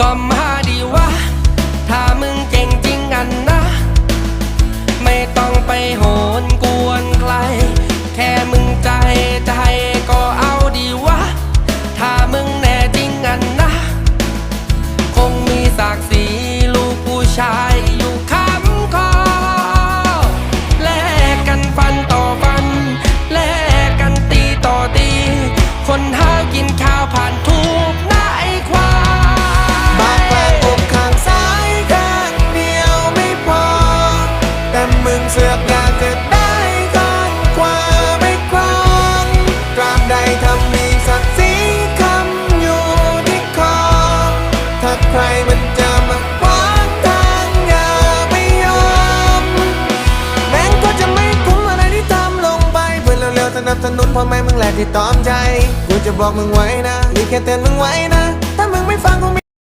ก็มาดีวะ ถ้ามึงเก่งจริงอันนะ ไม่ต้องไปโหนกวนใคร แค่มึงใจใจก็เอาดีวะ ถ้ามึงแน่จริงอันนะ คงมีศักดิ์ศรีลูกผู้ชาย เสือกอยากจะได้ข้างขวาไม่ครองตราบใดทำมีศักดิ์ศรีคำอยู่ที่คอ ถ้าใครมันจะมาขวางทางอย่าไม่ยอม แม่งก็จะไม่คุ้มอะไรที่ทำลงไป เพื่อนเร็วๆสนับสนุนพ่อแม่มึงแหละที่ตอมใจ กูจะบอกมึงไว้นะนี่แค่เตือนมึงไว้นะ ถ้ามึงไม่ฟังกู